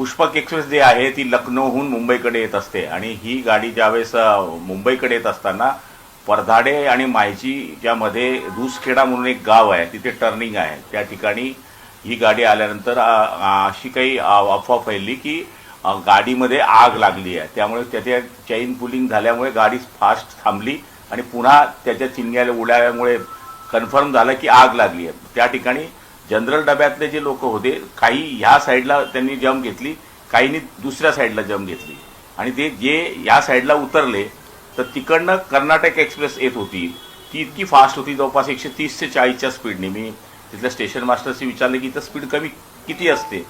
Pushpak express जी आहे ती लखनौहून मुंबईकडे येत असते. आणि ही गाडी ज्यावेळेस मुंबईकडे येत असताना परधाडे आणि मायची ज्यामध्ये दुसखेडा म्हणून एक गाव आहे तिथे टर्निंग आहे. त्या ठिकाणी ही गाडी आल्यानंतर अशी काही अफवा फैलली की गाडीमध्ये आग लागली आहे. त्यामुळे त्याच्या चैन पुलिंग झाल्यामुळे गाडी फास्ट थांबली आणि पुन्हा त्याच्या चिंग्याला उडाल्यामुळे कन्फर्म झालं की आग लागली आहे. त्या ठिकाणी जनरल डब्यातले जे लोक होते काही ह्या साईडला त्यांनी जम घेतली काहींनी दुसऱ्या साईडला जम घेतली. आणि ते जे या साईडला उतरले तर तिकडनं कर्नाटक एक्सप्रेस येत होती. ती इतकी फास्ट होती जवळपास एकशे तीस ते चाळीसच्या स्पीडने. मी तिथल्या स्टेशन मास्टरशी विचारले की इथं स्पीड कमी किती असते?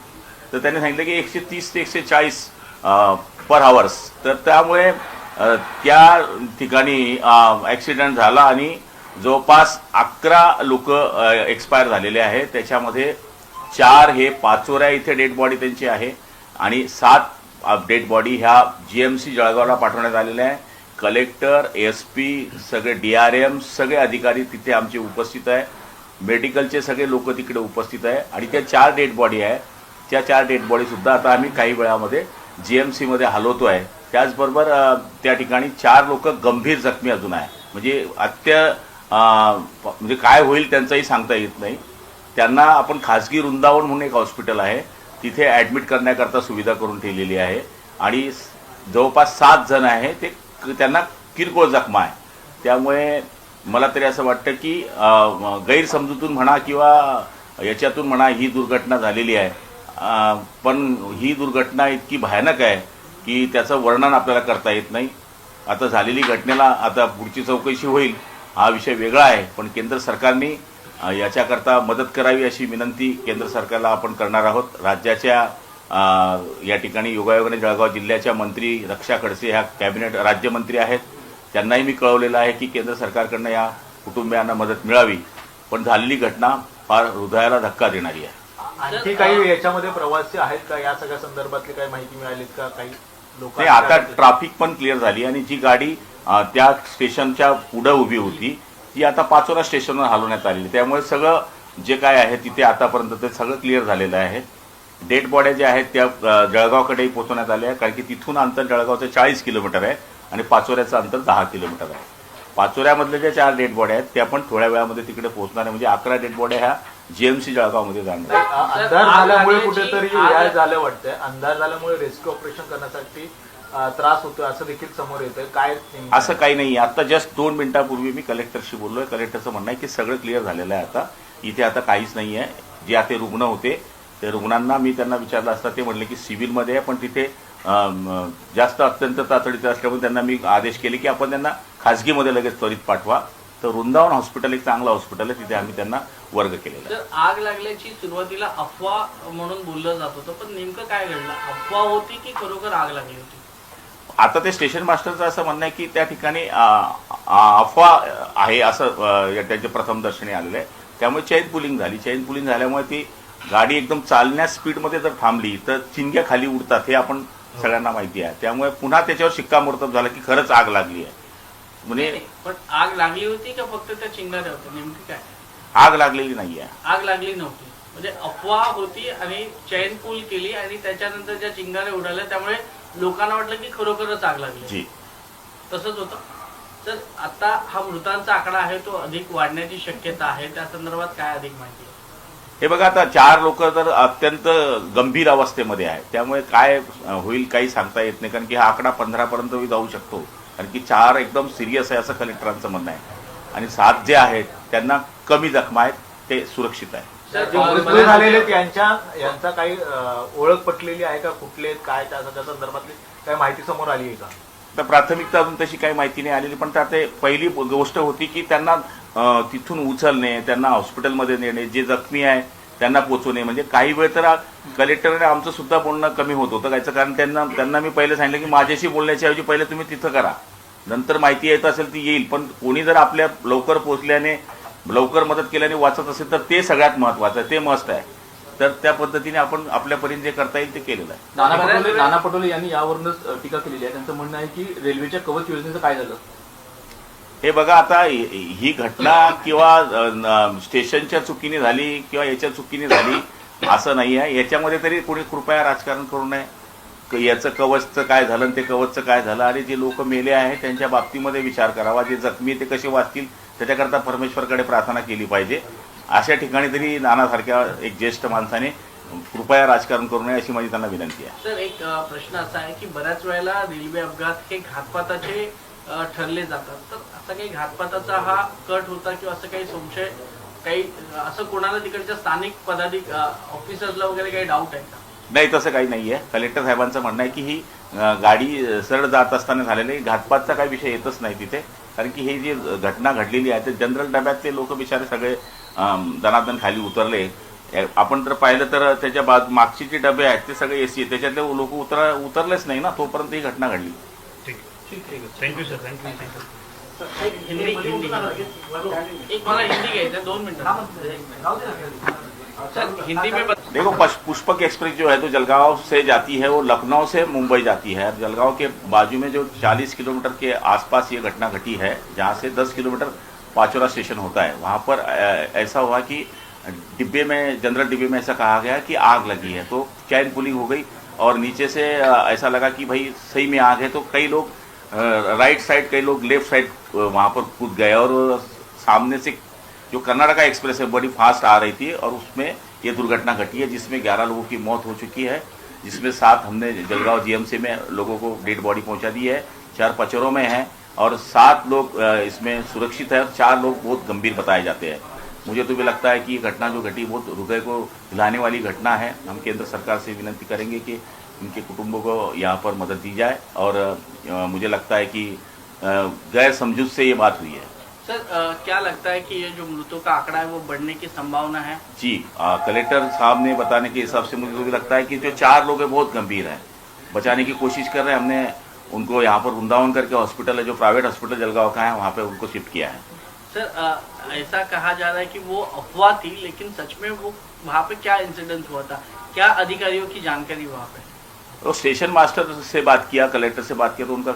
तर त्यांनी सांगितलं की एकशे तीस ते एकशे चाळीस पर आवर्स तर त्यामुळे त्या ठिकाणी ॲक्सिडेंट झाला आणि जवळपास अकरा लोक एक्सपायर झालेले आहेत. त्याच्यामध्ये चार हे पाचोऱ्या इथे डेड बॉडी त्यांची आहे आणि सात डेड बॉडी ह्या जी एम सी जळगावला पाठवण्यात आलेल्या आहे. कलेक्टर एस पी सगळे डी आर एम सगळे अधिकारी तिथे आमचे उपस्थित आहे. मेडिकलचे सगळे लोक तिकडे उपस्थित आहे. आणि त्या चार डेड बॉडी आहे. त्या चार डेड बॉडीसुद्धा आता आम्ही काही वेळामध्ये जी एम सीमध्ये हलवतो आहे. त्याचबरोबर त्या ठिकाणी चार लोक गंभीर जखमी अजून आहे. म्हणजे अत्य म्हणजे काय होईल त्यांचंही सांगता येत नाही. त्यांना आपण खाजगी वृंदावन म्हणून एक हॉस्पिटल आहे. तिथे ॲडमिट करण्याकरता सुविधा करून ठेवलेली आहे. आणि जवळपास सात जण आहे. ते क- त्यांना किरकोळ जखमा आहे. त्यामुळे मला तरी असं वाटतं की गैरसमजूतून म्हणा किंवा याच्यातून म्हणा ही दुर्घटना झालेली आहे. पण ही दुर्घटना इतकी भयानक आहे की त्याचं वर्णन आपल्याला करता येत नाही. आता झालेली घटनेला आता पुढची चौकशी होईल. हा विषय वेगळा आहे पण केंद्र सरकारने याच्याकरता मदत करावी अशी विनंती केंद्र सरकारला आपण करणार आहोत. राज्याच्या या ठिकाणी योगायोगाने जळगाव जिल्ह्याच्या मंत्री रक्षा खडसे ह्या कॅबिनेट राज्यमंत्री आहेत. त्यांनाही मी कळवलेलं आहे की केंद्र सरकारकडनं या कुटुंबियांना मदत मिळावी पण झालेली घटना फार हृदयाला धक्का देणारी आहे. आणखी काही याच्यामध्ये प्रवासी आहेत का? या सगळ्या संदर्भातली काही माहिती मिळालीत का? काही नाही आता ट्राफिक पण क्लिअर झाली आणि जी गाडी त्या स्टेशनच्या पुढं उभी होती ती आता पाचोरा स्टेशनवर हलवण्यात आलेली त्यामुळे सगळं जे काय आहे तिथे आतापर्यंत ते सगळं क्लिअर झालेलं आहे. डेड बॉड्या ज्या आहेत त्या जळगावकडेही पोहोचवण्यात आल्या. कारण की तिथून अंतर जळगावचं चाळीस किलोमीटर आहे आणि पाचोऱ्याचं अंतर दहा किलोमीटर आहे. पाचोऱ्यामधल्या ज्या चार डेड बॉड्या आहेत त्या पण थोड्या वेळामध्ये तिकडे पोहोचणार आहे. म्हणजे अकरा डेड बॉड्या ह्या जीएमसी जळगावमध्ये जाणार. अंधार झाल्यामुळे कुठेतरी आग- या झालं वाटतंय. अंधार झाल्यामुळे रेस्क्यू ऑपरेशन करण्यासाठी अं, त्रास होतोय असं देखील समोर येतंय. काय नेमकं? असं काही नाही. आता जस्ट दोन मिनिटापूर्वी मी कलेक्टरशी बोललोय. कलेक्टरचं म्हणणं आहे की सगळं क्लिअर झालेलं आहे आता. इथे आता काहीच नाही आहे. जे आता रुग्ण होते ते रुग्णांना मी त्यांना विचारलं असता ते म्हणले की सिव्हिलमध्ये आहे पण तिथे अम, जास्त अत्यंत तातडीचं असल्यामुळे त्यांना मी आदेश केले की आपण त्यांना खाजगीमध्ये लगेच त्वरित पाठवा. तर वृंदावन हॉस्पिटल एक चांगलं हॉस्पिटल आहे. तिथे आम्ही त्यांना वर्ग केलेला तर आग लागल्याची सुरुवातीला अफवा म्हणून बोललं जात होतं पण नेमकं काय घडलं? अफवा होती की खरोखर आग लागली होती? आता ते स्टेशन मास्टरचं असं म्हणणं आहे की त्या ठिकाणी अफवा आहे असं त्यांच्या प्रथम दर्शनी आलेलं आहे. त्यामुळे चैन पुलिंग झाली. चैन पुलिंग झाल्यामुळे ती गाडी एकदम चालण्या स्पीडमध्ये जर थांबली तर चिंग्या खाली उडतात हे आपण सगळ्यांना माहिती आहे. त्यामुळे पुन्हा त्याच्यावर शिक्कामोर्तब झालं की खरंच आग लागली आहे. म्हणजे पण आग लागली होती का फक्त त्या चिंगाऱ्या होत्या नेमकी काय? आग लागलेली नाही आहे आग लागली नव्हती. म्हणजे अफवा होती आणि चैन पूल केली आणि त्याच्यानंतर ज्या चिंगाऱ्या उडाल्या त्यामुळे लोकांना वाटलं की खरोखरच आग लागली. जी. तसंच होतं. तर आता हा मृतांचा आकडा आहे तो अधिक वाढण्याची शक्यता आहे. त्या संदर्भात काय अधिक माहिती आहे? हे बघा आता चार लोक तर अत्यंत गंभीर अवस्थेमध्ये आहे त्यामुळे काय अ, होईल काही सांगता येत नाही कारण की हा आकडा पंधरापर्यंत जाऊ शकतो. कारण की चार एकदम सिरियस आहे असं कलेक्टरांचं म्हणणं आहे. आणि सात जे आहेत त्यांना कमी जखमा आहेत ते सुरक्षित आहे मृत्यू झालेले यांचा काही ओळख पटलेली आहे का? कुठले काय त्या त्या संदर्भातली काही माहिती समोर आली आहे का? तर प्राथमिकता अजून तशी काही माहिती नाही आलेली पण त्यात ते पहिली गोष्ट होती की त्यांना तिथून उचलणे त्यांना हॉस्पिटलमध्ये नेणे जे जखमी आहे त्यांना पोचवणे. म्हणजे काही वेळ तर कलेक्टरने आमचं सुद्धा बोलणं कमी होत होतं. कायचं कारण त्यांना त्यांना मी पहिले सांगितलं की माझ्याशी बोलण्याच्या ऐवजी पहिले तुम्ही तिथं करा. नंतर माहिती येत असेल ती येईल पण कोणी जर आपल्या लवकर पोचल्याने लवकर मदत केल्याने वाचत असेल तर ते सगळ्यात महत्वाचं आहे ते मस्त आहे. तर त्या पद्धतीने आपण आपल्यापर्यंत जे करता येईल ते केलेलं आहे. नाना पटोले नाना पटोले यांनी यावरूनच टीका केलेली आहे. त्यांचं म्हणणं आहे की रेल्वेच्या कवच योजनेचं काय झालं? हे बघा आता ही घटना किंवा स्टेशनच्या चुकीने झाली किंवा याच्या चुकीने झाली असं नाही आहे. याच्यामध्ये तरी कोणी कृपया राजकारण करू नये. याचं कवचचं काय झालं आणि ते कवचचं काय झालं आणि जे लोक मेले आहेत त्यांच्या बाबतीमध्ये विचार करावा. जे जखमी ते कसे वाचतील त्याच्याकरता परमेश्वरकडे प्रार्थना केली पाहिजे. अशा ठिकाणी तरी नानासारख्या एक ज्येष्ठ माणसाने कृपया राजकारण करू नये अशी माझी त्यांना विनंती आहे. सर एक प्रश्न असा आहे की बऱ्याच वेळेला रेल्वे अपघात हे घातपाताचे ठरले जातात. तर असा काही घातपाताचा हा कट होता किंवा असं काही संशय काही असं कोणाला तिकडच्या स्थानिक पदाधिक ऑफिसर्सला वगैरे काही डाऊट आहे का? नाही तसं काही नाही आहे कलेक्टर साहेबांचं म्हणणं आहे की ही गाडी सरळ जात असताना झालेली आहे. घातपातचा काही विषय येतच नाही तिथे. कारण की ही जी घटना घडलेली आहे ते जनरल डब्यातले लोक बिचारे सगळे दनादन खाली उतरले. आपण जर पाहिलं तर त्याच्या बाद मागचे जे डबे आहेत ते सगळे एसी त्याच्यातले लोक उतर उतरलेच नाही ना तोपर्यंत ही घटना घडली. थँक्यू सर थँक्यू थँक्यू एक हिंदी हिंदी. एक मला हिंदी घ्यायचं दोन मिनिटं. हिंदी में देखो पुष्पक एक्सप्रेस जो है तो जलगांव से जाती है, वो लखनऊ से मुंबई जाती है। जलगांव के बाजू में जो 40 किलोमीटर के आसपास ये घटना घटी है, जहाँ से 10 किलोमीटर पाचोरा स्टेशन होता है, वहाँ पर ऐसा हुआ कि डिब्बे में, जनरल डिब्बे में ऐसा कहा गया कि आग लगी है तो चैन पुलिंग हो गई और नीचे से ऐसा लगा कि भाई सही में आग है तो कई लोग राइट साइड, कई लोग लेफ़्ट साइड वहाँ पर कूद गए और सामने से जो कर्नाटका एक्सप्रेस है, बड़ी फास्ट आ रही थी और उसमें ये दुर्घटना घटी है, जिसमें 11 लोगों की मौत हो चुकी है, जिसमें सात हमने जलगांव जीएमसी में लोगों को डेड बॉडी पहुँचा दी है, चार पचरों में है और सात लोग इसमें सुरक्षित है और चार लोग बहुत गंभीर बताए जाते हैं। मुझे तो भी लगता है कि ये घटना जो घटी बहुत हृदय को हिलाने वाली घटना है। हम केंद्र सरकार से विनती करेंगे कि इनके कुटुंबों को यहाँ पर मदद दी जाए और मुझे लगता है कि गैर समझूत से ये बात हुई है। सर अ, क्या लगता है कि ये जो मृतों का आंकड़ा है वो बढ़ने की संभावना है? जी आ, कलेक्टर साहब ने बताने के हिसाब से मुझे भी लगता है कि जो चार लोग हैं बहुत गंभीर हैं। बचाने की कोशिश कर रहे हैं। हमने उनको यहाँ पर वृंदावन करके हॉस्पिटल है जो प्राइवेट हॉस्पिटल जलगांव का है वहाँ पे उनको शिफ्ट किया है। सर अ, ऐसा कहा जा रहा है कि वो अफवाह थी लेकिन सच में वो वहाँ पे क्या इंसिडेंट हुआ था? क्या अधिकारियों की जानकारी वहाँ पे? तो स्टेशन मास्टर से बात किया कलेक्टर से बात किया तो उनका